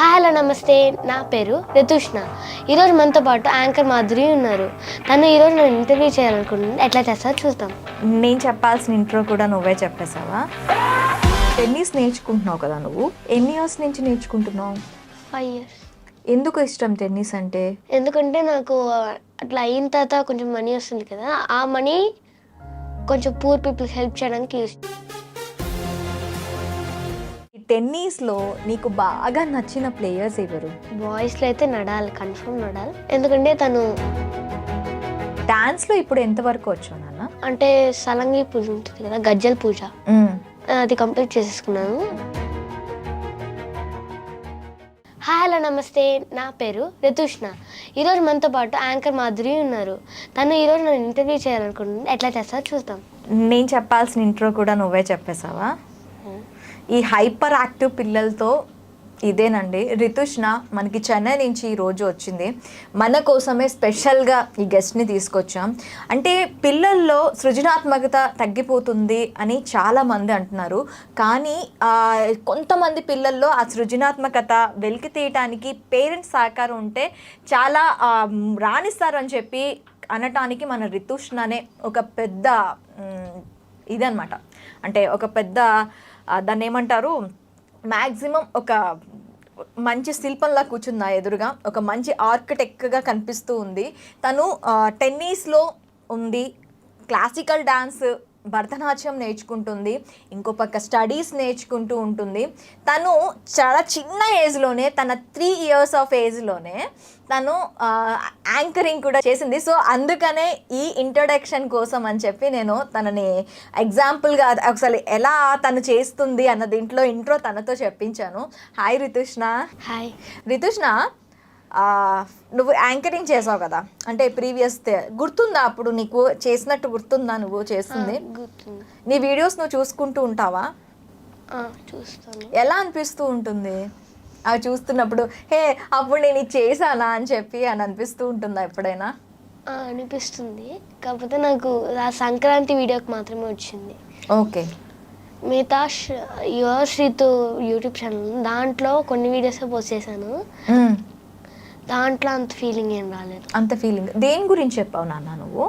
Hi hello నమస్తే. నా పేరు రితుష్ణ. ఈరోజు మనతో పాటు యాంకర్ మాధురి ఉన్నారు. తను ఈరోజు నేను ఇంటర్వ్యూ చేయాలనుకుంటున్నాను ఎట్లా చేస్తారో చూద్దాం. నేను చెప్పాల్సిన ఇంట్రో కూడా నువ్వే చెప్పేశావా? టెన్నిస్ నేర్చుకుంటున్నావు కదా నువ్వు? ఎన్ని ఇయర్స్ నుంచి నేర్చుకుంటున్నావు? ఫైవ్ ఇయర్స్ ఎందుకు ఇష్టం టెన్నిస్ అంటే? ఎందుకంటే నాకు అట్లా అయిన తర్వాత కొంచెం మనీ వస్తుంది కదా. ఆ మనీ కొంచెం పూర్ పీపుల్కి హెల్ప్ చేయడానికి యూస్ టెన్నిస్లో నీకు బాగా నచ్చిన ప్లేయర్స్ ఎవరు? బాయ్స్లో అయితే నడాలి కన్ఫర్మ్ నడాలి. ఎందుకంటే తను డాన్స్లో ఇప్పుడు ఎంతవరకు వచ్చావు నాన్న? అంటే సలంగి పూజ ఉంటుంది కదా గజ్జల పూజ. అది కంప్లీట్ చేసేసుకున్నాను. హాయ్ హలో నమస్తే. నా పేరు రితుష్ణ. ఈరోజు మనతో పాటు యాంకర్ మాధురి ఉన్నారు. తను ఈరోజు నేను ఇంటర్వ్యూ చేయాలనుకుంటున్నాను ఎట్లా చేస్తారో చూద్దాం. నేను చెప్పాల్సిన ఇంట్రో కూడా నువ్వే చెప్పేశావా? ఈ హైపర్ యాక్టివ్ పిల్లలతో ఇదేనండి. రితుష్ణ మనకి చెన్నై నుంచి ఈ రోజు వచ్చింది. మన కోసమే స్పెషల్గా ఈ గెస్ట్ని తీసుకొచ్చాం. అంటే పిల్లల్లో సృజనాత్మకత తగ్గిపోతుంది అని చాలామంది అంటున్నారు. కానీ కొంతమంది పిల్లల్లో ఆ సృజనాత్మకత వెలికి తీయటానికి పేరెంట్స్ సహకారం ఉంటే చాలా రాణిస్తారు అని చెప్పి అనటానికి మన రితుష్ణనే ఒక పెద్ద ఇదనమాట అంటే ఒక పెద్ద దాన్ని ఏమంటారు? మ్యాక్సిమం ఒక మంచి శిల్పంలా కూర్చుంది నా ఎదురుగా. ఒక మంచి ఆర్కిటెక్ట్గా కనిపిస్తూ ఉంది. తను టెన్నిస్లో ఉంది. క్లాసికల్ డాన్స్ భరతనాట్యం నేర్చుకుంటుంది ఇంకో పక్క స్టడీస్ నేర్చుకుంటూ ఉంటుంది. తను చాలా చిన్న ఏజ్లోనే తన త్రీ ఇయర్స్ ఆఫ్ ఏజ్లోనే తను యాంకరింగ్ కూడా చేసింది. సో అందుకనే ఈ ఇంట్రొడక్షన్ కోసం అని చెప్పి నేను తనని ఎగ్జాంపుల్గా ఒకసారి ఎలా తను చేస్తుంది అన్న దీంట్లో ఇంట్రో తనతో చెప్పించాను. హాయ్ రితుష్ణ హాయ్ రితుష్ణ నువ్వు యాంకరింగ్ చేసావు కదా. అంటే ప్రీవియస్ గుర్తుందా అప్పుడు నీకు? చేసినట్టు గుర్తుందా నువ్వు చేస్తుంది? నీ వీడియోస్ నువ్వు చూసుకుంటూ ఉంటావా? చూస్తాను. ఎలా అనిపిస్తూ ఉంటుంది? అవి చూస్తున్నప్పుడు హే అప్పుడు నేను ఇది చేశానా? అని చెప్పి అని అనిపిస్తూ ఉంటుందా ఎప్పుడైనా? అనిపిస్తుంది. కాకపోతే నాకు ఆ సంక్రాంతి వీడియోకి మాత్రమే వచ్చింది. ఓకే. మిగతా యువర్ శ్రీతు యూట్యూబ్ ఛానల్ దాంట్లో కొన్ని వీడియోస్ పోస్ట్ చేశాను. దాంట్లో అంత ఫీలింగ్ ఏం రాలేదు. అంత ఫీలింగ్ దేని గురించి చెప్పావు నాన్న నువ్వు?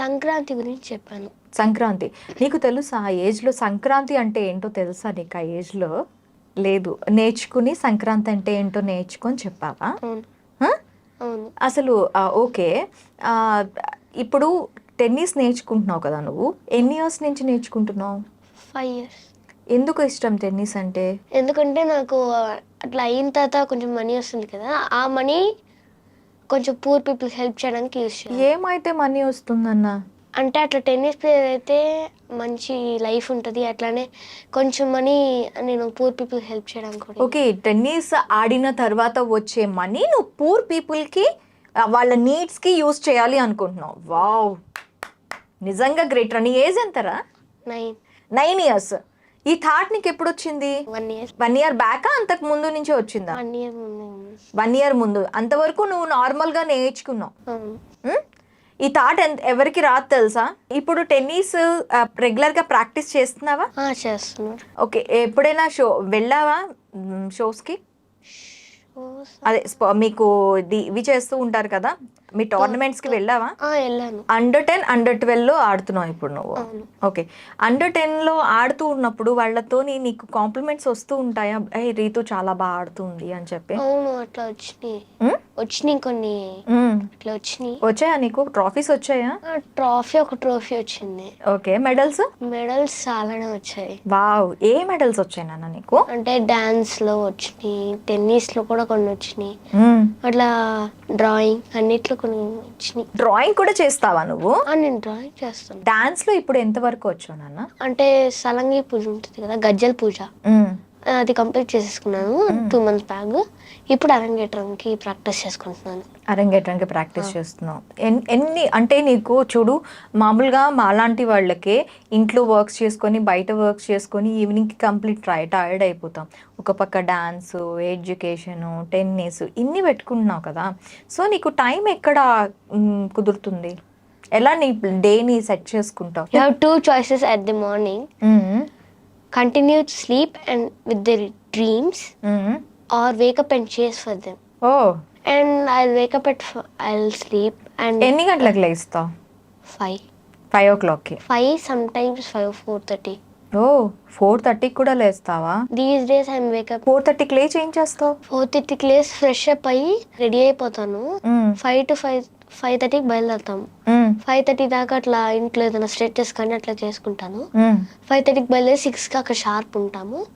సంక్రాంతి గురించి చెప్పాను. సంక్రాంతి. నీకు తెలుసా ఆ ఏజ్లో సంక్రాంతి అంటే ఏంటో తెలుసా నీకు? ఆ ఏజ్లో లేదు. నేర్చుకుని సంక్రాంతి అంటే ఏంటో నేర్చుకొని చెప్పావా? అసలు ఓకే. ఇప్పుడు టెన్నిస్ నేర్చుకుంటున్నావు కదా నువ్వు? ఎన్ని ఇయర్స్ నుంచి నేర్చుకుంటున్నావు? ఫైవ్ ఇయర్స్ ఎందుకు ఇష్టం టెన్నిస్ అంటే? ఎందుకంటే నాకు అట్లా అయిన తర్వాత కొంచెం మనీ వస్తుంది కదా ఆ మనీ కొంచెం పూర్ పీపుల్కి హెల్ప్ చేయడానికి యూస్ చేయాలి. ఏమైతే మనీ వస్తుందన్న? అంటే అట్లా టెన్నిస్ ప్లేయర్ అయితే మంచి లైఫ్ ఉంటుంది అట్లానే కొంచెం మనీ నేను పూర్ పీపుల్ హెల్ప్ చేయడానికి ఓకే టెన్నిస్ ఆడిన తర్వాత వచ్చే మనీ నువ్వు పూర్ పీపుల్కి వాళ్ళ నీడ్స్కి యూస్ చేయాలి అనుకుంటున్నావు. వావ్! నిజంగా గ్రేట్ రా నీ ఏజ్ ఎంతరా? నైన్ నైన్ ఇయర్స్ ఈ థాట్ నీకు ఎప్పుడు వచ్చింది? వన్ ఇయర్ వన్ ఇయర్ బ్యాకా అంతకు ముందు నుంచే వచ్చిందా? వన్ ఇయర్ ముందు వన్ ఇయర్ ముందు. అంతవరకు నువ్వు నార్మల్గా నేర్చుకున్నావు. అవును. ఉమ్? ఈ థాట్ ఎంత ఎవరికి రాదు తెలుసా? ఇప్పుడు టెన్నిస్ రెగ్యులర్గా ప్రాక్టీస్ చేస్తున్నావా? ఆ, చేస్తున్నారు ఓకే ఎప్పుడైనా షో వెళ్ళావా? మ్, షోస్కి అదే స్ప- మీకు ఇది- ఇవి చేస్తూ ఉంటారు కదా? మీ టోర్నమెంట్స్కి వెళ్ళావా? ఆ, వెళ్ళాను. అండర్ టెన్ అండర్ ట్వెల్వ్లో ఆడుతున్నావు ఇప్పుడు నువ్వు. ఓకే అండర్ టెన్లో ఆడుతూ ఉన్నప్పుడు వాళ్ళతో నీకు కాంప్లిమెంట్స్ వస్తూ ఉంటాయా? ఏ రీతు చాలా బాగా ఆడుతుంది అని చెప్పి? అవును అట్లా వచ్చినాయి? వచ్చినాయి కొన్ని. అట్లా వచ్చినాయి. వచ్చాయా నీకు? ట్రాఫీస్ వచ్చాయా? ట్రాఫీ ఒక ట్రోఫీ వచ్చింది. ఓకే మెడల్స్ మెడల్స్ చాలానే వచ్చాయి. వావ్ ఏ మెడల్స్ వచ్చాయి నాన్న నీకు? అంటే డాన్స్లో వచ్చినాయి టెన్నిస్లో కూడా కొన్ని వచ్చినాయి. అట్లా డ్రాయింగ్ అన్నిట్లో కొన్ని డ్రాయింగ్ కూడా చేస్తావా నువ్వు? ఆ, నేను డ్రాయింగ్ చేస్తాను. డాన్స్లో ఇప్పుడు ఎంత వరకు వచ్చావు నాన్న? అంటే సలంగి పూజ ఉంటుంది కదా గజ్జల పూజ. అది కంప్లీట్ చేసేసుకున్నాను. టూ మంత్స్ బ్యాగ్ ఇప్పుడు అరంగేట్రంకి ప్రాక్టీస్ చేసుకుంటున్నాను. అరంగేట్రానికి ప్రాక్టీస్ చేస్తున్నావు. ఎన్- ఎన్ని అంటే నీకు చూడు మామూలుగా మాలాంటి వాళ్ళకే ఇంట్లో వర్క్స్ చేసుకొని బయట వర్క్స్ చేసుకొని ఈవినింగ్కి కంప్లీట్ ట్రై టైర్డ్ అయిపోతాం. ఒక పక్క డాన్స్ ఎడ్యుకేషను టెన్నిస్ ఇన్ని పెట్టుకుంటున్నావు కదా. సో నీకు టైం ఎక్కడ కుదురుతుంది? ఎలా నీ డేని సెట్ చేసుకుంటావు? You have two choices at the morning. Continue sleep and with the dreams. Or wake up and chase for them oh and I wake up at I sleep and ఎన్ని గంటలకు లేస్తావు? Five five ఓ క్లాక్కి five some times five four thirty oh four థర్టీకి కూడా లేస్తావా? These days I'm wake up four థర్టీకి లేచి ఏం చేస్తావు? ఫోర్ థర్టీకి లేస్ ఫ్రెష్ అప్ అయ్యి రెడీ అయిపోతాను. ఫైవ్ టు ఫైవ్ ఫైవ్ థర్టీకి బయలుదేరుతాం. మ్మ్. ఫైవ్ థర్టీ దాకా అట్లా ఇంట్లో ఏదైనా స్ట్రెచెస్ కానీ అట్లా చేసుకుంటాను. ఫైవ్ థర్టీకి బయలుదేరి సిక్స్కి అక్కడ షార్ప్ ఉంటాము.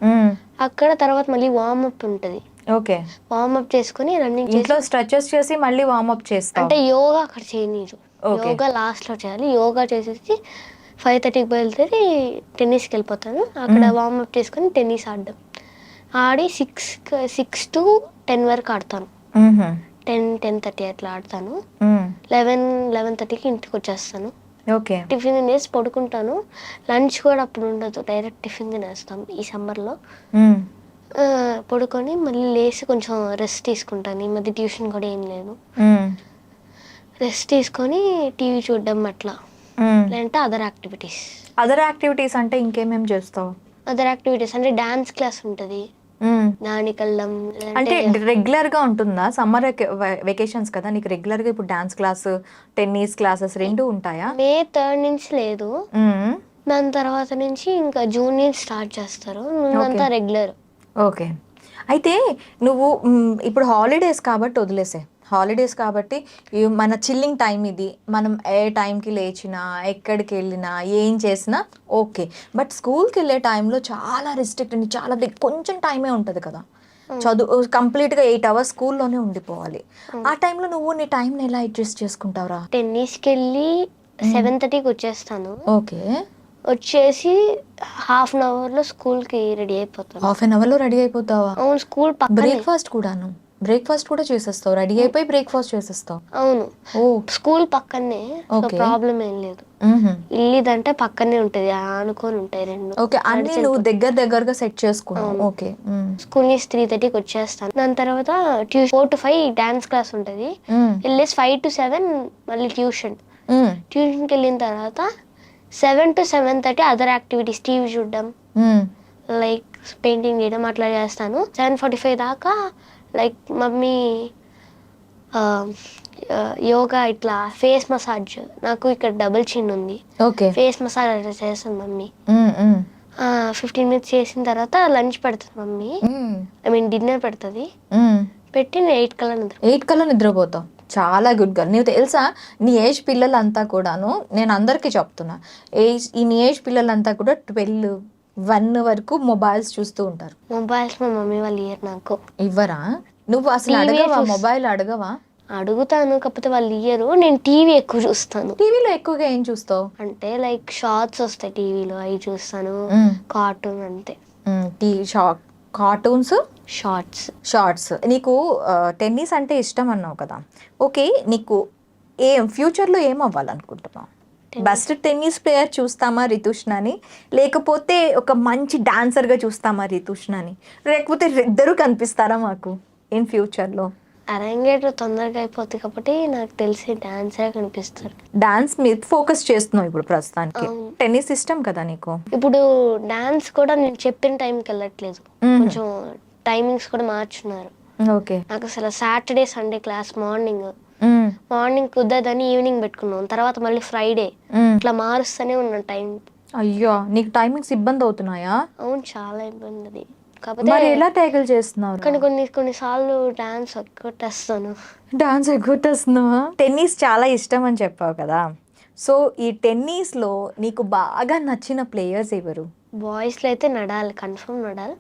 అక్కడ తర్వాత మళ్ళీ వార్మప్ ఉంటుంది. ఓకే. వార్మప్ చేసుకుని రన్నింగ్ ఇంట్లో స్ట్రెచెస్ చేసి మళ్ళీ వార్మప్ చేస్తావు అంటే యోగా అక్కడ చేయనీరు. యోగా లాస్ట్లో చేయాలి. యోగా చేసేసి ఫైవ్ థర్టీకి బయలుదేరి టెన్నిస్కి వెళ్ళిపోతాను. అక్కడ వార్మప్ చేసుకొని టెన్నిస్ ఆడడం. ఆడి సిక్స్ సిక్స్ టు టెన్ వరకు ఆడతాను. టెన్ టెన్ థర్టీ అట్లా ఆడతాను. లెవెన్ లెవెన్ థర్టీకి ఇంటికి వచ్చేస్తాను. ఓకే. టిఫిన్ తినేసి పడుకుంటాను. లంచ్ కూడా అప్పుడు ఉండదు. డైరెక్ట్ టిఫిన్ తినేస్తాం ఈ సమ్మర్లో. మ్మ్. పడుకొని మళ్ళీ లేచి కొంచెం రెస్ట్ తీసుకుంటాను. ఈ మధ్య ట్యూషన్ కూడా ఏం లేదు. రెస్ట్ తీసుకొని టీవీ చూడడం అట్లా. లేదంటే అదర్ యాక్టివిటీస్. అదర్ యాక్టివిటీస్ అంటే ఇంకేమేం చేస్తావు? అదర్ యాక్టివిటీస్ అంటే డాన్స్ క్లాస్ ఉంటుంది. దానికి వెళ్ళడం అంటే రెగ్యులర్గా ఉంటుందా? సమ్మర్ వెకేషన్స్ కదా? నీకు రెగ్యులర్గా ఇప్పుడు డాన్స్ క్లాస్ టెన్నిస్ క్లాసెస్ రెండు ఉంటాయా? మే థర్డ్ నుంచి లేదు. దాని తర్వాత నుంచి ఇంకా జూన్ నుంచి స్టార్ట్ చేస్తారు. ముందంతా రెగ్యులర్. ఓకే. అయితే నువ్వు ఇప్పుడు హాలిడేస్ కాబట్టి వదిలేసే. హాలిడేస్ కాబట్టి మన చిల్లింగ్ టైం ఇది. మనం ఏ టైంకి లేచినా ఎక్కడికి వెళ్ళినా ఏం చేసినా ఓకే. బట్ స్కూల్కి వెళ్ళే టైంలో చాలా రిస్ట్రిక్ట్ అండి. చాలా కొంచెం టైమే ఉంటుంది కదా. చదువు కంప్లీట్గా ఎయిట్ అవర్స్ స్కూల్లోనే ఉండిపోవాలి. ఆ టైంలో నువ్వు నీ టైంని ఎలా అడ్జస్ట్ చేసుకుంటావురా? టెన్నిస్కి వెళ్ళి సెవెన్ థర్టీకి వచ్చేస్తాను. ఓకే. వచ్చేసి హాఫ్ అన్ అవర్లో స్కూల్కి రెడీ అయిపోతాను. హాఫ్ అన్ అవర్లో రెడీ అయిపోతావా? అవును స్కూల్ బ్రేక్ఫాస్ట్ కూడాను? బ్రేక్ఫాస్ట్ కూడా చేసేస్తావు? రెడీ అయిపోయి బ్రేక్ఫాస్ట్ చేసేస్తావు? అవును. ఓ. స్కూల్ పక్కనే. ప్రాబ్లం ఏం లేదు. మ్మ్హ. ఇల్లుదంటే పక్కనే ఉంటది ఆనుకొని ఉంటాయి రెండు. ఓకే అన్ని నువ్వు దగ్గర దగ్గరగా సెట్ చేసుకున్నావు. ఓకే మ్మ్. స్కూల్ నుంచి త్రీ థర్టీకి వచ్చేస్తాను. దాని తర్వాత tuition four to five dance class ఉంటుంది. మ్మ్. వెళ్ళేసి ఫైవ్ టు సెవెన్ మళ్ళీ ట్యూషన్. మ్మ్. ట్యూషన్కి వెళ్ళిన తర్వాత seven to seven thirty other activities TV చూడడం. మ్మ్. లైక్ పెయింటింగ్ చేయడం అట్లా చేస్తాను. సెవెన్ ఫార్టీ ఫైవ్ దాకా లైక్ మమ్మీ యోగా ఇట్లా ఫేస్ మసాజ్ నాకు ఇక్కడ డబుల్ చిన్ ఉంది. ఓకే ఫేస్ మసాజ్ అట్లా చేస్తుంది మమ్మీ. మ్మ్. మ్మ్. ఫిఫ్టీన్ మినిట్స్ చేసిన తర్వాత లంచ్ పెడుతుంది మమ్మీ. మ్మ్. ఐ మీన్ డిన్నర్ పెడుతుంది. మ్మ్. పెట్టి నేను ఎయిట్ కల్లా నిద్ర ఎయిట్ కల్లా నిద్రపోతావు. చాలా గుడ్ గర్ల్ నీవు తెలుసా? నీ ఏజ్ పిల్లలంతా కూడాను నేను అందరికీ చెప్తున్నా. ఏజ్ ఈ నీ ఏజ్ పిల్లలంతా కూడా ట్వెల్వ్ వన్ వరకు మొబైల్స్ చూస్తూ ఉంటారు. మొబైల్స్ మా మమ్మీ వాళ్ళు ఇయ్యరు నాకు. ఇవ్వరా? నువ్వు అసలు అడగవా? మొబైల్ అడగవా? అడుగుతాను కాకపోతే వాళ్ళు ఇయ్యరు. నేను టీవీ ఎక్కువ చూస్తాను. టీవీలో ఎక్కువగా ఏం చూస్తావు? అంటే లైక్ షార్ట్స్ వస్తాయి టీవీలో అవి చూస్తాను. కార్టూన్ అంతే. మ్మ్. టీ షా కార్టూన్స్? షార్ట్స్. షార్ట్స్. నీకు టెన్నిస్ అంటే ఇష్టం అన్నావు కదా. ఓకే నీకు ఏం ఫ్యూచర్లో ఏం అవ్వాలనుకుంటున్నావు? బెస్ట్ టెన్నిస్ ప్లేయర్ చూస్తామా రితుష్ణని? లేకపోతే ఒక మంచి డాన్సర్గా చూస్తామా రితుష్ణని? లేకపోతే ఇద్దరు కనిపిస్తారా మాకు ఇన్ ఫ్యూచర్లో? అరంగేట్ తొందరగా అయిపోతుంది కాబట్టి నాకు తెలిసి డాన్సరే కనిపిస్తారు. డాన్స్ మీద ఫోకస్ చేస్తున్నావు ఇప్పుడు ప్రస్తుతానికి. టెన్నిస్ ఇష్టం కదా నీకు? ఇప్పుడు డాన్స్ కూడా నేను చెప్పిన టైంకి వెళ్ళట్లేదు. కొంచెం టైమింగ్స్ కూడా మార్చున్నారు. ఓకే. నాకు అసలు Saturday Sunday class morning. Morning కుదరదని ఈవినింగ్ పెట్టుకున్నాం. తర్వాత మళ్ళీ ఫ్రైడే. ఇట్లా మారుస్తూనే ఉన్నాను టైం. అయ్యో నీకు టైమింగ్స్ ఇబ్బంది అవుతున్నాయా? అవును చాలా ఇబ్బంది అది కాకపోతే ఎలా ట్యాకిల్ చేస్తున్నారు? కొన్ని కొన్ని కొన్నిసార్లు డాన్స్ కొట్టేస్తాను డాన్స్ ఎగ్గొట్టేస్తున్నావా? టెన్నిస్ చాలా ఇష్టం అని చెప్పావు కదా. సో ఈ టెన్నిస్లో నీకు బాగా నచ్చిన ప్లేయర్స్ ఎవరు? బాయ్స్లో అయితే నడాలి కన్ఫర్మ్ నడాలి.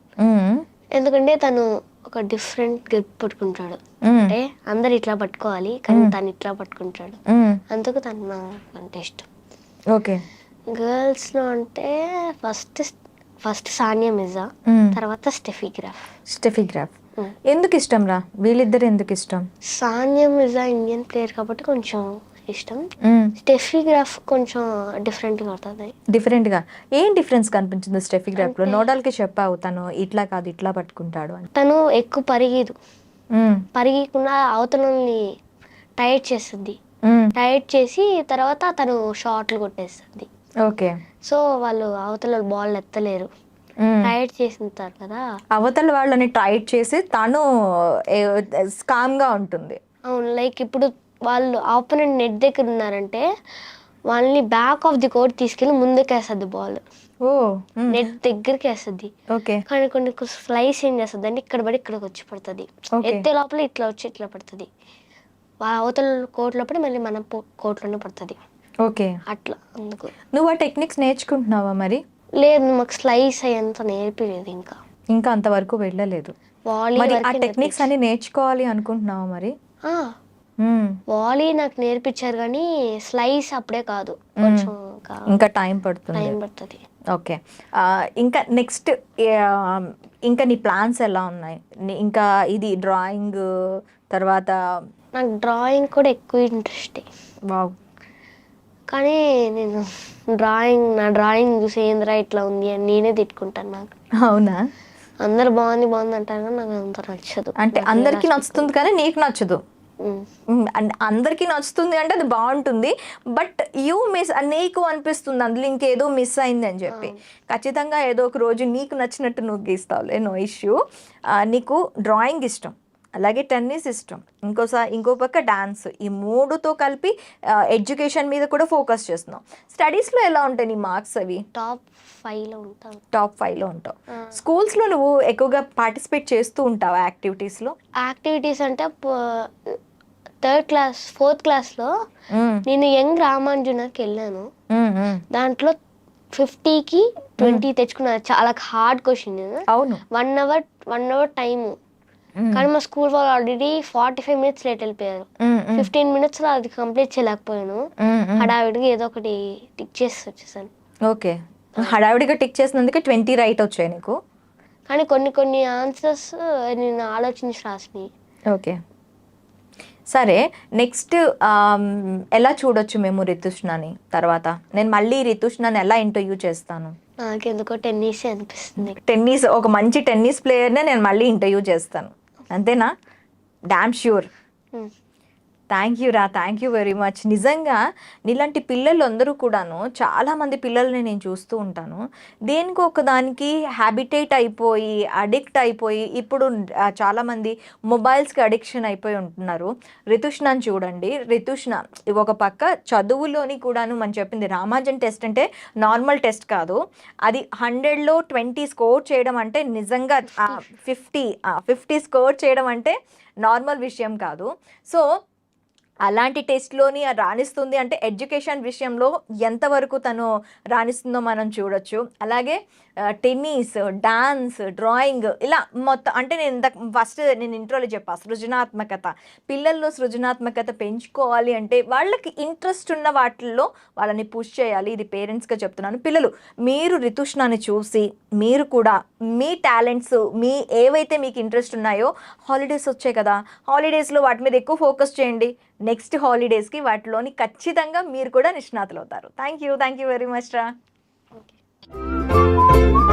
ఎందుకంటే తను ఒక డిఫరెంట్ గ్రిప్ పట్టుకుంటాడు. అంటే అందరు ఇట్లా పట్టుకోవాలి కానీ తను ఇట్లా పట్టుకుంటాడు. అందుకు తను అంటే ఇష్టం. ఓకే. గర్ల్స్లో అంటే ఫస్ట్ ఫస్ట్ సానియా మిర్జా తర్వాత స్టెఫీ గ్రాఫ్. Steffi Graf. ఎందుకు ఇష్టం రా వీళ్ళిద్దరు ఎందుకు ఇష్టం? సానియా మిర్జా ఇండియన్ ప్లేయర్ కాబట్టి కొంచెం ఇష్టం. స్టెఫీ గ్రాఫ్ కొంచెం డిఫరెంట్గా అవుతుంది డిఫరెంట్గా ఏం డిఫరెన్స్ కనిపించింది స్టెఫీ గ్రాఫ్లో? నోడాల్కి చెప్పావు తను ఇట్లా కాదు ఇట్లా పట్టుకుంటాడు అని. తను ఎక్కువ పరిగెదు. పరిగెకుండా అవతలని టైట్ చేస్తుంది. టైట్ చేసి తర్వాత తను షాట్లు కొట్టేస్తుంది. ఓకే. సో వాళ్ళు అవతల బాల్ ఎత్తలేరు. టైట్ చేసి ఉంటారు కదా. అవతల వాళ్ళని టైట్ చేసి తను స్కామ్గా ఉంటుంది. అవును లైక్ ఇప్పుడు వాళ్ళు ఆపోనెంట్ నెట్ దగ్గర ఉన్నారంటే వాళ్ళని బ్యాక్ ఆఫ్ ది కోర్ట్ తీసుకెళ్ళి ముందుకు వేస్తుంది బాల్ ఓ నెట్ దగ్గరికి వేస్తుంది ఓకే. కానీ కొన్ని స్లైస్ ఏం చేస్తుంది అంటే ఇక్కడ పడి ఇక్కడికి వచ్చి పడుతుంది. Okay. ఎత్తే లోపల ఇట్లా వచ్చి ఇట్లా పడుతుంది. అవతల కోర్టులో పడి మళ్ళీ మన కోర్టులోనే పడుతుంది. ఓకే. అట్లా అందుకు. నువ్వు ఆ టెక్నిక్స్ నేర్చుకుంటున్నావా మరి? లేదు మాకు స్లైస్ అయ్యేంత నేర్పిలేదు ఇంకా. ఇంకా అంతవరకు వెళ్ళలేదు. వాలీ మరి ఆ వరకే టెక్నిక్స్ అన్ని నేర్చుకోవాలి అనుకుంటున్నావా మరి? ఆ. వాలీ నాకు నేర్పించారు కానీ స్లైస్ అప్పుడే కాదు. కొంచెం ఇంకా ఇంకా టైం పడుతుంది. టైం పడుతుంది. ఓకే ఇంకా నెక్స్ట్ ఇంకా నీ ప్లాన్స్ ఎలా ఉన్నాయి? ఇంకా ఇది డ్రాయింగ్ తర్వాత నాకు డ్రాయింగ్ కూడా ఎక్కువ ఇంట్రెస్ట్ వావ్ కానీ నేను డ్రాయింగ్ నా డ్రాయింగ్ చూసి ఏందిరా ఇట్లా ఉంది అని నేనే తిట్టుకుంటాను నాకు. అవునా? అందరు బాగుంది బాగుంది అంటారు కానీ నాకు అంత నచ్చదు. అంటే అందరికీ నచ్చుతుంది కానీ నీకు నచ్చదు. అందరికీ నచ్చుతుంది అంటే అది బాగుంటుంది. బట్ యూ మిస్ నీకు అనిపిస్తుంది. అందులో ఇంకేదో మిస్ అయింది అని చెప్పి. ఖచ్చితంగా ఏదో ఒక రోజు నీకు నచ్చినట్టు నువ్వు గీస్తావులే. No issue. నీకు డ్రాయింగ్ ఇష్టం. అలాగే టెన్నిస్ ఇష్టం. ఇంకోసారి ఇంకో పక్క డాన్స్. ఈ మూడుతో కలిపి ఎడ్యుకేషన్ మీద కూడా ఫోకస్ చేస్తున్నావు స్టడీస్లో ఎలా ఉంటాయి నీ మార్క్స్ అవి? టాప్ ఫైవ్లో ఉంటాను టాప్ ఫైవ్లో ఉంటావు. స్కూల్స్లో నువ్వు ఎక్కువగా పార్టిసిపేట్ చేస్తూ ఉంటావు యాక్టివిటీస్లో? యాక్టివిటీస్ అంటే థర్డ్ క్లాస్ ఫోర్త్ క్లాస్లో నేను యంగ్ రామాంజునకి వెళ్ళాను. దాంట్లో ఫిఫ్టీకి ట్వంటీ తెచ్చుకున్నాను చాలా హార్డ్ క్వశ్చన్. అవును. One hour one hour time. కానీ మా స్కూల్ వాళ్ళు already forty five minutes late వెళ్ళిపోయారు. ఫిఫ్టీన్ మినిట్స్లో అది కంప్లీట్ చేయలేకపోయాను. హడావిడిగా ఏదో ఒకటి టిక్ చేసి వచ్చేసాను. ఓకే. హడావిడిగా టిక్ చేసినందుకే ట్వంటీ రైట్ వచ్చాయి నీకు. కానీ కొన్ని కొన్ని ఆన్సర్స్ నేను ఆలోచించి రాసినాయి ఓకే. సరే నెక్స్ట్ ఎలా చూడొచ్చు మేము రితుష్ణని తర్వాత? నేను మళ్ళీ రితుష్ణని ఎలా ఇంటర్వ్యూ చేస్తాను? నాకెందుకో టెన్నిస్ అనిపిస్తుంది. టెన్నిస్ ఒక మంచి టెన్నిస్ ప్లేయర్నే నేను మళ్ళీ ఇంటర్వ్యూ చేస్తాను. అంతేనా? Damn sure hmm. Thank you రా థ్యాంక్ యూ వెరీ మచ్. నిజంగా నీలాంటి పిల్లలు అందరూ కూడాను చాలామంది పిల్లల్ని నేను చూస్తూ ఉంటాను. దేనికి ఒకదానికి హ్యాబిటేట్ అయిపోయి అడిక్ట్ అయిపోయి ఇప్పుడు చాలామంది మొబైల్స్కి అడిక్షన్ అయిపోయి ఉంటున్నారు. రితుష్ణని చూడండి. రితుష్ణ ఒక పక్క చదువులోని కూడాను మనం చెప్పింది రామాజన్ టెస్ట్ అంటే నార్మల్ టెస్ట్ కాదు. అది హండ్రెడ్లో ట్వంటీ స్కోర్ చేయడం అంటే నిజంగా ఫిఫ్టీ ఫిఫ్టీ స్కోర్ చేయడం అంటే నార్మల్ విషయం కాదు. సో అలాంటి టెస్ట్లోని రాణిస్తుంది అంటే ఎడ్యుకేషన్ విషయంలో ఎంతవరకు తను రాణిస్తుందో మనం చూడొచ్చు. అలాగే టెన్నిస్ డాన్స్ డ్రాయింగ్ ఇలా మొత్తం అంటే నేను ఇంతకు ఫస్ట్ నేను ఇంట్రోలో చెప్పా సృజనాత్మకత. పిల్లల్లో సృజనాత్మకత పెంచుకోవాలి అంటే వాళ్ళకి ఇంట్రెస్ట్ ఉన్న వాటిల్లో వాళ్ళని పుష్ చేయాలి. ఇది పేరెంట్స్గా చెప్తున్నాను. పిల్లలు మీరు రితుష్ణాన్ని చూసి మీరు కూడా మీ టాలెంట్స్ మీ ఏవైతే మీకు ఇంట్రెస్ట్ ఉన్నాయో హాలిడేస్ వచ్చాయి కదా హాలిడేస్లో వాటి మీద ఎక్కువ ఫోకస్ చేయండి. నెక్స్ట్ హాలిడేస్కి వాటిలోని ఖచ్చితంగా మీరు కూడా నిష్ణాతులు అవుతారు thank you thank you very much రా. ఓకే. Thank you.